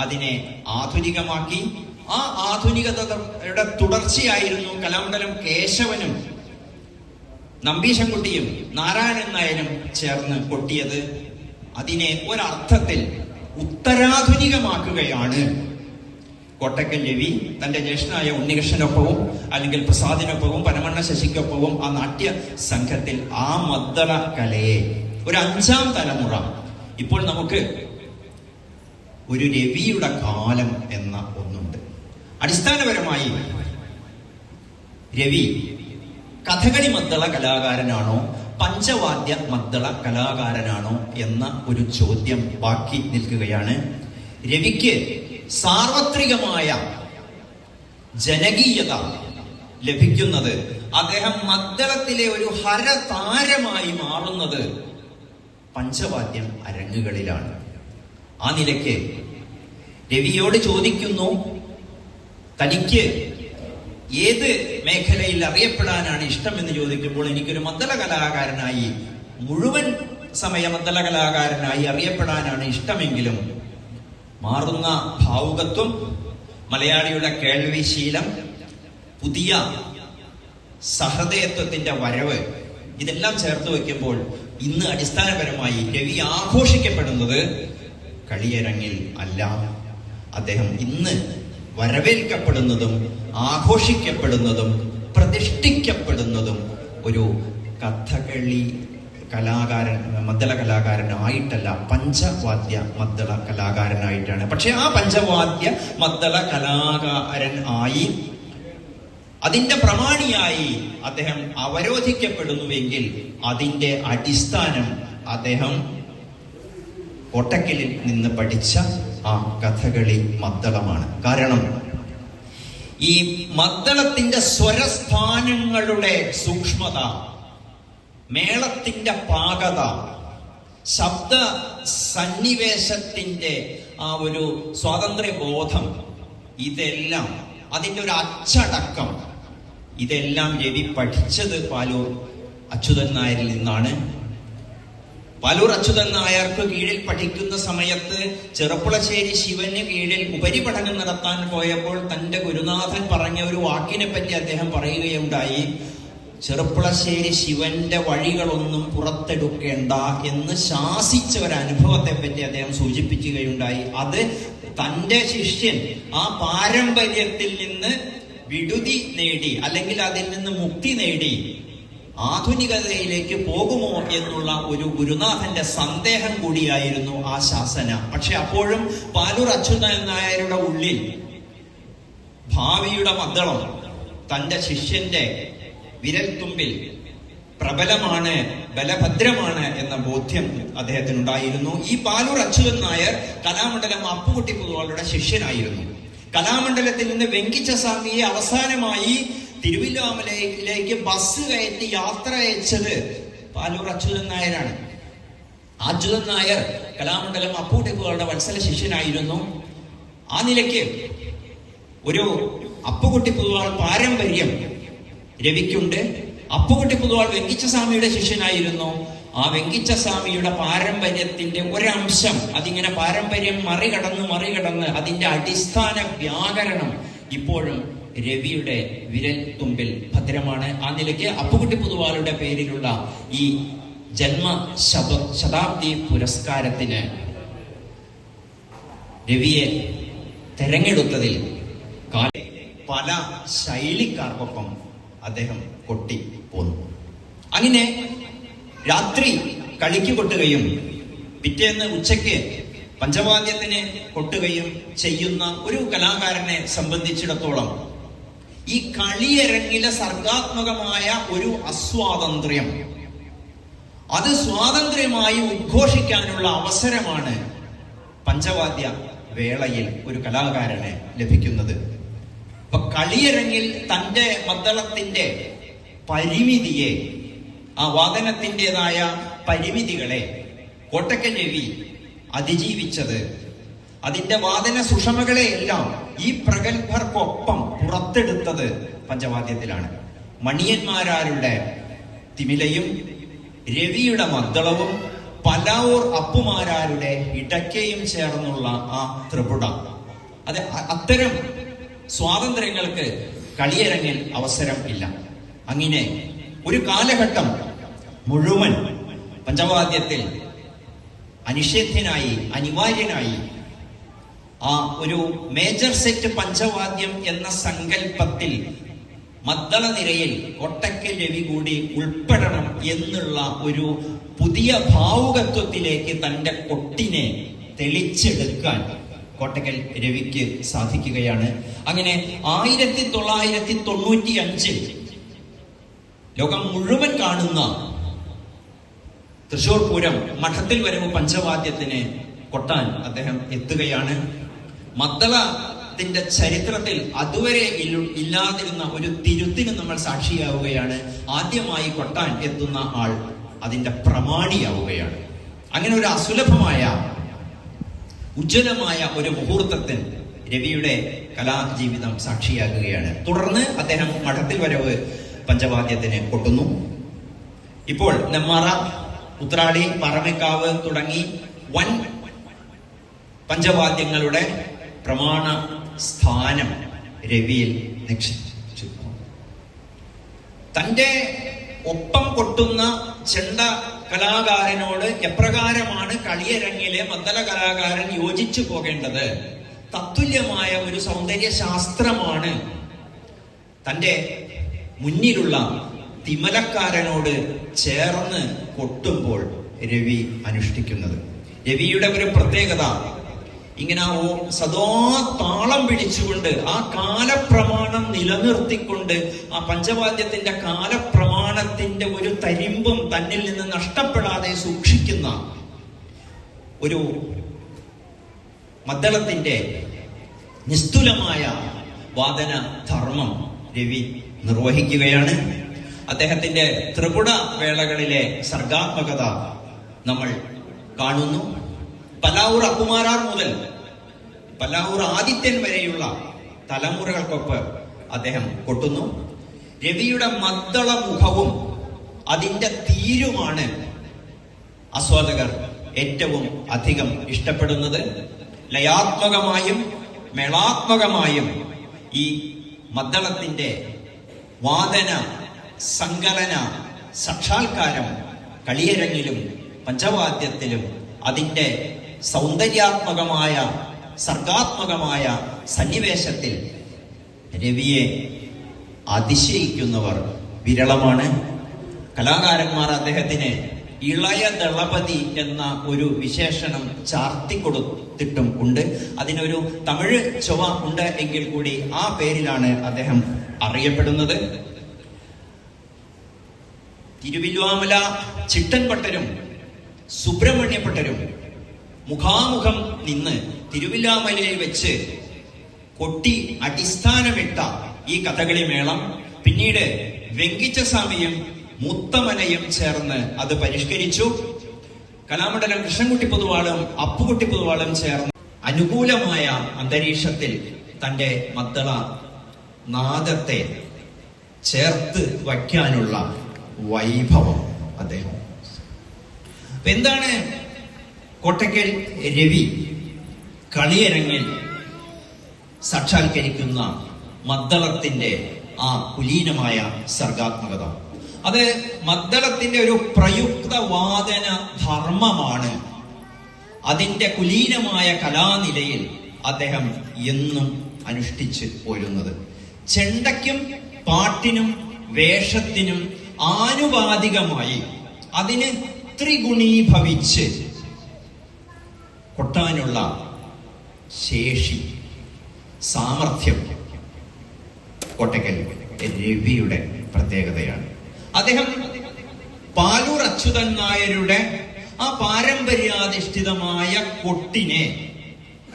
അതിനെ ആധുനികമാക്കി. ആ ആധുനികതയുടെ തുടർച്ചയായിരുന്നു കലാമണ്ഡലം കേശവനും നമ്പീശൻകുട്ടിയും നാരായണൻ നായരും ചേർന്ന് കൊട്ടിയത് അതിനെ ഒരർത്ഥത്തിൽ ഉത്തരാധുനികമാക്കുകയാണ്. കോട്ടക്കൽ രവി തന്റെ ജ്യേഷ്ഠനായ ഉണ്ണികൃഷ്ണനൊപ്പവും അല്ലെങ്കിൽ പ്രസാദിനൊപ്പവും പരമണ്ണ ശശിക്കൊപ്പവും ആ നാട്യ സംഘത്തിൽ ആ മദ്ദള കലയെ. ഒരു അഞ്ചാം തലമുറ. ഇപ്പോൾ നമുക്ക് ഒരു രവിയുടെ കാലം എന്ന ഒന്നുണ്ട്. അടിസ്ഥാനപരമായി രവി കഥകളി മദ്ദള കലാകാരനാണോ പഞ്ചവാദ്യ മദ്ദള കലാകാരനാണോ എന്ന ഒരു ചോദ്യം ബാക്കി നിൽക്കുകയാണ്. രവിക്ക് സാർവത്രികമായ ജനകീയത ലഭിക്കുന്നത് അദ്ദേഹം മദ്ദളത്തിലെ ഒരു ഹരതാരമായി മാറുന്നത് പഞ്ചവാദ്യം അരങ്ങുകളിലാണ്. ആ നിലയ്ക്ക് രവിയോട് ചോദിക്കുന്നു തനിക്ക് ഏത് മേഖലയിൽ അറിയപ്പെടാനാണ് ഇഷ്ടം എന്ന് ചോദിക്കുമ്പോൾ എനിക്കൊരു മദ്ദല കലാകാരനായി മുഴുവൻ സമയ മദ്ദല കലാകാരനായി അറിയപ്പെടാനാണ് ഇഷ്ടമെങ്കിലും മാറുന്ന ഭാവുകത്വം മലയാളിയുടെ കേൾവിശീലം പുതിയ സഹൃദയത്വത്തിന്റെ വരവ് ഇതെല്ലാം ചേർത്ത് വയ്ക്കുമ്പോൾ ഇന്ന് അടിസ്ഥാനപരമായി രവി ആഘോഷിക്കപ്പെടുന്നത് കളിയരങ്ങിൽ അല്ല. അദ്ദേഹം ഇന്ന് വരവേൽക്കപ്പെടുന്നതും ആഘോഷിക്കപ്പെടുന്നതും പ്രതിഷ്ഠിക്കപ്പെടുന്നതും ഒരു കഥകളി കലാകാരൻ മദ്ദള കലാകാരനായിട്ടല്ല പഞ്ചവാദ്യ മദ്ദള കലാകാരനായിട്ടാണ്. പക്ഷെ ആ പഞ്ചവാദ്യ മദ്ദള കലാകാരൻ ആയി അതിന്റെ പ്രമാണിയായി അദ്ദേഹം അവരോധിക്കപ്പെടുന്നുവെങ്കിൽ അതിന്റെ അടിസ്ഥാനം അദ്ദേഹം കൊട്ടക്കലിൽ നിന്ന് പഠിച്ച ആ കഥകളി മദ്ദളമാണ്. കാരണം ഈ മദ്ദളത്തിന്റെ സ്വരസ്ഥാനങ്ങളുടെ സൂക്ഷ്മത മേളത്തിന്റെ പാകത ശബ്ദ സന്നിവേശത്തിന്റെ ആ ഒരു സ്വാതന്ത്ര്യ ബോധം ഇതെല്ലാം അതിന്റെ ഒരു അച്ചടക്കം ഇതെല്ലാം രവി പഠിച്ചത് പാലൂർ അച്യുതൻ നായരിൽ നിന്നാണ്. പാലൂർ അച്യുതൻ നായർക്ക് കീഴിൽ പഠിക്കുന്ന സമയത്ത് ചെറുപ്പുളശ്ശേരി ശിവന് കീഴിൽ ഉപരിപഠനം നടത്താൻ പോയപ്പോൾ തന്റെ ഗുരുനാഥൻ പറഞ്ഞ ഒരു വാക്കിനെ പറ്റി അദ്ദേഹം പറയുകയുണ്ടായി ചെറുപ്പുളശ്ശേരി ശിവന്റെ വഴികളൊന്നും പുറത്തെടുക്കേണ്ട എന്ന് ശാസിച്ച ഒരു അനുഭവത്തെ പറ്റി അദ്ദേഹം സൂചിപ്പിക്കുകയുണ്ടായി. അത് തന്റെ ശിഷ്യൻ ആ പാരമ്പര്യത്തിൽ നിന്ന് വിടുതി നേടി അല്ലെങ്കിൽ അതിൽ നിന്ന് മുക്തി നേടി ആധുനികതയിലേക്ക് പോകുമോ എന്നുള്ള ഒരു ഗുരുനാഥന്റെ സന്ദേഹം കൂടിയായിരുന്നു ആ ശാസന. പക്ഷെ അപ്പോഴും പാലൂർ അച്യുതൻ നായരുടെ ഉള്ളിൽ ഭാവിയുടെ മദ്ദളം തന്റെ ശിഷ്യന്റെ വിരൽത്തുമ്പിൽ പ്രബലമാണ് ബലഭദ്രമാണ് എന്ന ബോധ്യം അദ്ദേഹത്തിനുണ്ടായിരുന്നു. ഈ പാലൂർ അച്യുതൻ നായർ കലാമണ്ഡലം അപ്പുകുട്ടി പൊതുവാളുടെ ശിഷ്യനായിരുന്നു. കലാമണ്ഡലത്തിൽ നിന്ന് വെങ്കിച്ച സ്വാമിയെ അവസാനമായി തിരുവില്ലാമലയിലേക്ക് ബസ് കയറ്റി യാത്ര അയച്ചത് പാലൂർ അച്യുതൻ നായരാണ്. അച്യുതൻ നായർ കലാമണ്ഡലം അപ്പുകുട്ടി പൊതുവാളുടെ വത്സല ശിഷ്യനായിരുന്നു. ആ നിലയ്ക്ക് ഒരു അപ്പുകുട്ടി പൊതുവാൾ പാരമ്പര്യം രവിക്കുണ്ട്. അപ്പുകുട്ടി പൊതുവാൾ വെങ്കിച്ചസ്വാമിയുടെ ശിഷ്യനായിരുന്നു. ആ വെങ്കിച്ചസ്വാമിയുടെ പാരമ്പര്യത്തിന്റെ ഒരംശം അതിങ്ങനെ പാരമ്പര്യം മറികടന്ന് മറികടന്ന് അതിന്റെ അടിസ്ഥാന വ്യാകരണം ഇപ്പോഴും രവിയുടെ വിരൽ തുമ്പിൽ ഭദ്രമാണ്. ആ നിലയ്ക്ക് അപ്പുകുട്ടി പൊതുവാളുടെ പേരിലുള്ള ഈ ജന്മ ശത ശതാബ്ദി പുരസ്കാരത്തിന് രവിയെ തെരഞ്ഞെടുത്തതിൽ പല ശൈലിക്കാർക്കൊപ്പം അദ്ദേഹം കൊട്ടി പോന്നു. അങ്ങനെ രാത്രി കളിക്ക് കൊട്ടുകയും പിറ്റേന്ന് ഉച്ചയ്ക്ക് പഞ്ചവാദ്യത്തിന് കൊട്ടുകയും ചെയ്യുന്ന ഒരു കലാകാരനെ സംബന്ധിച്ചിടത്തോളം ഈ കളിയരങ്ങിലെ സർഗാത്മകമായ ഒരു അസ്വാതന്ത്ര്യം. അത് സ്വാതന്ത്ര്യമായി ഉദ്ഘോഷിക്കാനുള്ള അവസരമാണ് പഞ്ചവാദ്യ വേളയിൽ ഒരു കലാകാരന് ലഭിക്കുന്നത്. ഇപ്പൊ കളിയരങ്ങിൽ തന്റെ മദ്ദളത്തിന്റെ പരിമിതിയെ ആ വാദനത്തിന്റെതായ പരിമിതികളെ കോട്ടക്കൽ രവി അതിജീവിച്ചത് അതിന്റെ വാദന സുഷമകളെ എല്ലാം ഈ പ്രഗത്ഭർക്കൊപ്പം പുറത്തെടുത്തത് പഞ്ചവാദ്യത്തിലാണ്. മണിയന്മാരാരുടെ തിമിലയും രവിയുടെ മദ്ദളവും പലാവൂർ അപ്പുമാരാരുടെ ഇടയ്ക്കയും ചേർന്നുള്ള ആ ത്രിപുട. അത് അത്തരം സ്വാതന്ത്ര്യങ്ങൾക്ക് കളിയരങ്ങിൽ അവസരം ഇല്ല. അങ്ങനെ ഒരു കാലഘട്ടം മുഴുവൻ പഞ്ചവാദ്യത്തിൽ അനിഷേധ്യനായി അനിവാര്യനായി ആ ഒരു മേജർ സെറ്റ് പഞ്ചവാദ്യം എന്ന സങ്കല്പത്തിൽ മദ്ദള നിരയിൽ ഒട്ടക്കൽ രവി കൂടി ഉൾപ്പെടണം എന്നുള്ള ഒരു പുതിയ ഭാവുകത്വത്തിലേക്ക് തന്റെ കൊട്ടിനെ തെളിച്ചെടുക്കാൻ കോട്ടക്കൽ രവിക്ക് സാധിക്കുകയാണ്. അങ്ങനെ ആയിരത്തി തൊള്ളായിരത്തി തൊണ്ണൂറ്റി അഞ്ചിൽ ലോകം മുഴുവൻ കാണുന്ന തൃശൂർ പൂരം മഠത്തിൽ വരവ് പഞ്ചവാദ്യത്തിന് കൊട്ടാൻ അദ്ദേഹം എത്തുകയാണ്. മദ്ദളത്തിന്റെ ചരിത്രത്തിൽ അതുവരെ ഇല്ലാതിരുന്ന ഒരു തിരുത്തിന് നമ്മൾ സാക്ഷിയാവുകയാണ്. ആദ്യമായി കൊട്ടാൻ എത്തുന്ന ആൾ അതിന്റെ പ്രമാണിയാവുകയാണ്. അങ്ങനെ ഒരു അസുലഭമായ ഉജ്ജ്വലമായ ഒരു മുഹൂർത്തത്തിൽ രവിയുടെ കലാജീവിതം സാക്ഷിയാകുകയാണ്. തുടർന്ന് അദ്ദേഹം മഠത്തിൽ വരവ് പഞ്ചവാദ്യത്തിന് കൊട്ടുന്നു. ഇപ്പോൾ നെമ്മാറ ഉത്രാളി പറമേക്കാവ് തുടങ്ങി വൻ പഞ്ചവാദ്യങ്ങളുടെ പ്രമാണ സ്ഥാനം രവിയിൽ നിക്ഷേപിച്ചു തന്റെ ഒപ്പം കൊട്ടുന്ന ചെണ്ട കലാകാരനോട് എപ്രകാരമാണ് കളിയരങ്ങിലെ മന്ദല കലാകാരൻ യോജിച്ചു പോകേണ്ടത്? തത്തുല്യമായ ഒരു സൗന്ദര്യ ശാസ്ത്രമാണ് തന്റെ മുന്നിലുള്ള തിമലക്കാരനോട് ചേർന്ന് കൊട്ടുമ്പോൾ രവി അനുഷ്ഠിക്കുന്നത്. രവിയുടെ ഒരു പ്രത്യേകത ഇങ്ങനെ ഓ സദാ താളം പിടിച്ചുകൊണ്ട് ആ കാലപ്രമാണം നിലനിർത്തിക്കൊണ്ട് ആ പഞ്ചവാദ്യത്തിന്റെ കാലപ്രമാണത്തിന്റെ ഒരു തരിമ്പും തന്നിൽ നിന്ന് നഷ്ടപ്പെടാതെ സൂക്ഷിക്കുന്ന ഒരു മദ്ദളത്തിന്റെ നിസ്തുലമായ വാദന ധർമ്മം രവി നിർവഹിക്കുകയാണ്. അദ്ദേഹത്തിന്റെ ത്രിപുട വേളകളിലെ സർഗാത്മകത നമ്മൾ കാണുന്നു. പലാവൂർ അക്കുമാരാർ മുതൽ പല്ലാവൂർ ആദിത്യൻ വരെയുള്ള തലമുറകൾക്കൊപ്പ് അദ്ദേഹം കൊട്ടുന്നു. രവിയുടെ മദ്ദള മുഖവും അതിന്റെ തീരുമാണ് ആസ്വാദകർ ഏറ്റവും അധികം ഇഷ്ടപ്പെടുന്നത്. ലയാത്മകമായും മേളാത്മകമായും ഈ മദ്ദളത്തിന്റെ വാദന സങ്കലന സാക്ഷാത്കാരം കളിയരങ്ങിലും പഞ്ചവാദ്യത്തിലും അതിന്റെ സൗന്ദര്യാത്മകമായ സർഗാത്മകമായ സന്നിവേശത്തിൽ രവിയെ അതിശയിക്കുന്നവർ വിരളമാണ്. കലാകാരന്മാർ അദ്ദേഹത്തിന് ഇളയ ദളപതി എന്ന ഒരു വിശേഷണം ചാർത്തി കൊടുത്തിട്ടും ഉണ്ട്. അതിനൊരു തമിഴ് ചൊവ ഉണ്ട് എങ്കിൽ കൂടി ആ പേരിലാണ് അദ്ദേഹം അറിയപ്പെടുന്നത്. തിരുവില്ലുവാമല ചിട്ടൻപട്ടരും സുബ്രഹ്മണ്യപ്പെട്ടരും മുഖാമുഖം നിന്ന് തിരുവില്ലാമലയിൽ വെച്ച് കൊട്ടി അടിസ്ഥാനമിട്ട ഈ കഥകളി മേളം പിന്നീട് വെങ്കിച്ചസ്വാമിയും മുത്തമനയും ചേർന്ന് അത് പരിഷ്കരിച്ചു. കലാമണ്ഡലം കൃഷ്ണൻകുട്ടി പൊതുവാളും അപ്പുകുട്ടി പൊതുവാളും ചേർന്ന് അനുകൂലമായ അന്തരീക്ഷത്തിൽ തന്റെ മദ്ദള നാദത്തെ ചേർത്ത് വയ്ക്കാനുള്ള വൈഭവം അദ്ദേഹം. എന്താണ് കോട്ടയ്ക്കൽ രവി? കളിയരങ്ങിൽ സാക്ഷാത്കരിക്കുന്ന മദ്ദളത്തിന്റെ ആ കുലീനമായ സർഗാത്മകത. അത് മദ്ദളത്തിന്റെ ഒരു പ്രയുക്ത വാദന ധർമ്മമാണ്. അതിന്റെ കുലീനമായ കലാനിലയിൽ അദ്ദേഹം എന്നും അനുഷ്ഠിച്ച് പോരുന്നത്. ചെണ്ടയ്ക്കും പാട്ടിനും വേഷത്തിനും ആനുപാതികമായി അതിന് ത്രിഗുണീഭവിച്ച് കൊട്ടാനുള്ള ശേഷി സാമർഥ്യം കോട്ടയ്ക്കൽ രവിയുടെ പ്രത്യേകതയാണ്. അദ്ദേഹം പാലൂർ അച്യുതൻ നായരുടെ ആ പാരമ്പര്യാധിഷ്ഠിതമായ കൊട്ടിനെ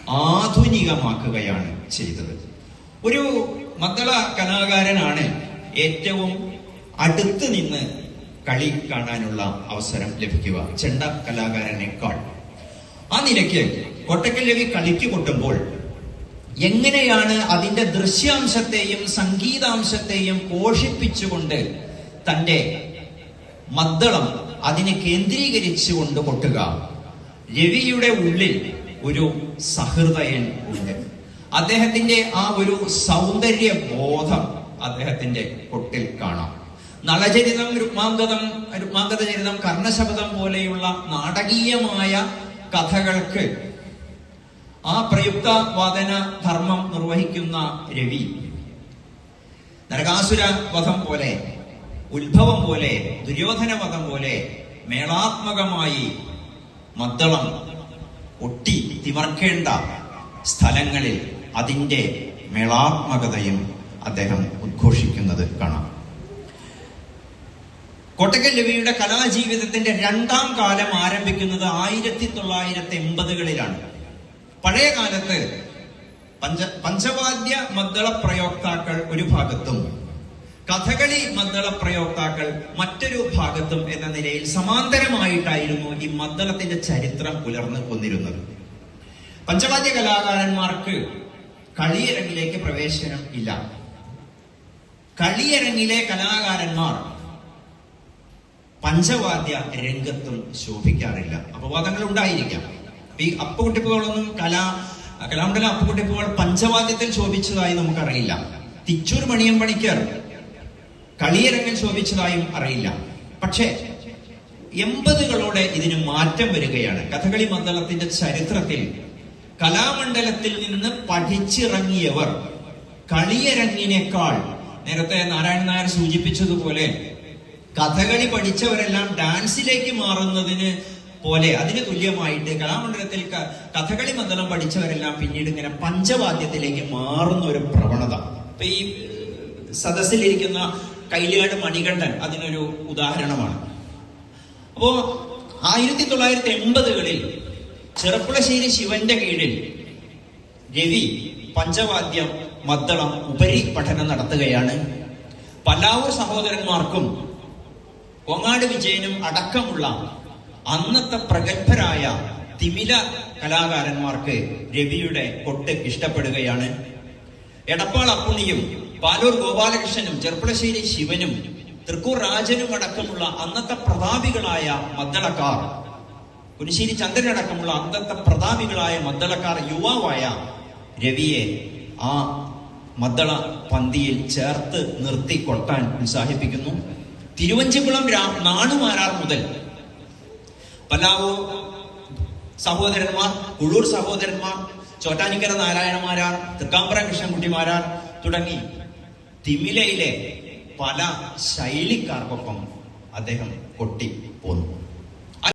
ആധുനികമാക്കുകയാണ് ചെയ്തത്. ഒരു മദ്ദള കലാകാരനാണ് ഏറ്റവും അടുത്ത് നിന്ന് കളി കാണാനുള്ള അവസരം ലഭിക്കുക ചെണ്ട കലാകാരനേക്കാൾ. ആ നിലയ്ക്ക് കൊട്ടക്കൽ രവി കളിക്ക് കൊട്ടുമ്പോൾ എങ്ങനെയാണ് അതിന്റെ ദൃശ്യാംശത്തെയും സംഗീതാംശത്തെയും പോഷിപ്പിച്ചുകൊണ്ട് തന്റെ മദ്ദളം അതിനെ കേന്ദ്രീകരിച്ചുകൊണ്ട് കൊട്ടുക? രവിയുടെ ഉള്ളിൽ ഒരു സഹൃദയൻ ഉണ്ട്. അദ്ദേഹത്തിന്റെ ആ ഒരു സൗന്ദര്യ ബോധം അദ്ദേഹത്തിന്റെ കൊട്ടിൽ കാണാം. നളചരിതം രുക്മാംഗതം രുക്മാംഗത ചരിതം കർണശബദം പോലെയുള്ള നാടകീയമായ കഥകൾക്ക് ആ പ്രയുക്ത വാദന ധർമ്മം നിർവഹിക്കുന്ന രവി. നരകാസുര വധം പോലെ ഉത്ഭവം പോലെ ദുര്യോധന വധം പോലെ മേളാത്മകമായി മദ്ദളം ഒട്ടി തിമർക്കേണ്ട സ്ഥലങ്ങളിൽ അതിന്റെ മേളാത്മകതയും അദ്ദേഹം ഉദ്ഘോഷിക്കുന്നത് കാണാം. കോട്ടക്കൽ രവിയുടെ കലാജീവിതത്തിന്റെ രണ്ടാം കാലം ആരംഭിക്കുന്നത് ആയിരത്തി തൊള്ളായിരത്തി എൺപതുകളിലാണ്. പഴയ കാലത്ത് പഞ്ച പഞ്ചവാദ്യ മദ്ദള പ്രയോക്താക്കൾ ഒരു ഭാഗത്തും കഥകളി മദ്ദള പ്രയോക്താക്കൾ മറ്റൊരു ഭാഗത്തും എന്ന നിലയിൽ സമാന്തരമായിട്ടായിരുന്നു ഈ മദ്ദളത്തിന്റെ ചരിത്രം പുലർന്നു കൊന്നിരുന്നത് പഞ്ചവാദ്യ കലാകാരന്മാർക്ക് കളിയരങ്ങിലേക്ക് പ്രവേശനം ഇല്ല. കളിയരങ്ങിലെ കലാകാരന്മാർ പഞ്ചവാദ്യ രംഗത്തും ശോഭിക്കാറില്ല. അപവാദങ്ങൾ ഉണ്ടായിരിക്കാം ഈ അപ്പുകുട്ടിപ്പുകളൊന്നും കലാ കലാമണ്ഡലം അപ്പുകുട്ടിപ്പുകൾ പഞ്ചവാദ്യത്തിൽ ശോഭിച്ചതായി നമുക്കറിയില്ല. തിച്ചൂർ മണിയം പണിക്കർ കളിയരങ്ങിൽ ശോഭിച്ചതായും അറിയില്ല. പക്ഷേ എൺപതുകളോടെ ഇതിന് മാറ്റം വരികയാണ്. കഥകളി മണ്ഡലത്തിന്റെ ചരിത്രത്തിൽ കലാമണ്ഡലത്തിൽ നിന്ന് പഠിച്ചിറങ്ങിയവർ കളിയരങ്ങിനേക്കാൾ നേരത്തെ നാരായണൻ നായർ സൂചിപ്പിച്ചതുപോലെ കഥകളി പഠിച്ചവരെല്ലാം ഡാൻസിലേക്ക് മാറുന്നതിന് പോലെ അതിന് തുല്യമായിട്ട് കലാമണ്ഡലത്തിൽ കഥകളി മന്ദലം പഠിച്ചവരെല്ലാം പിന്നീട് ഇങ്ങനെ പഞ്ചവാദ്യത്തിലേക്ക് മാറുന്ന ഒരു പ്രവണത. ഇപ്പൊ ഈ സദസ്സിലിരിക്കുന്ന കൈലിയാട് മണികണ്ഠൻ അതിനൊരു ഉദാഹരണമാണ്. അപ്പോ ആയിരത്തി തൊള്ളായിരത്തി എൺപതുകളിൽ ചെറുപ്പുളശ്ശേരി ശിവന്റെ കീഴിൽ രവി പഞ്ചവാദ്യം മദ്ദളം ഉപരി പഠനം നടത്തുകയാണ്. പല്ലാവൂർ സഹോദരന്മാർക്കും കൊങ്ങാട് വിജയനും അടക്കമുള്ള അന്നത്തെ പ്രഗത്ഭരായ തിമില കലാകാരന്മാർക്ക് രവിയുടെ കൊട്ട് ഇഷ്ടപ്പെടുകയാണ്. എടപ്പാൾ അപ്പുണ്ണിയും പാലൂർ ഗോപാലകൃഷ്ണനും ചെർപ്പളശ്ശേരി ശിവനും തൃക്കൂർ രാജനും അടക്കമുള്ള അന്നത്തെ പ്രതാപികളായ മദ്ദളക്കാർ കുനിശ്ശേരി ചന്ദ്രൻ അടക്കമുള്ള അന്നത്തെ പ്രതാപികളായ മദ്ദളക്കാർ യുവാവായ രവിയെ ആ മദ്ദള പന്തിയിൽ ചേർത്ത് നിർത്തി കൊട്ടാൻ ഉത്സാഹിപ്പിക്കുന്നു. തിരുവഞ്ചിക്കുളം നാണുമാരാർ മുതൽ പല്ലാവൂർ സഹോദരന്മാർ ഉള്ളൂർ സഹോദരന്മാർ ചോറ്റാനിക്കര നാരായണമാരാർ തൃക്കാമ്പ്ര കൃഷ്ണൻകുട്ടിമാരാർ തുടങ്ങി തിമിലയിലെ പല ശൈലിക്കാർക്കൊപ്പം അദ്ദേഹം കൊട്ടി പോന്നു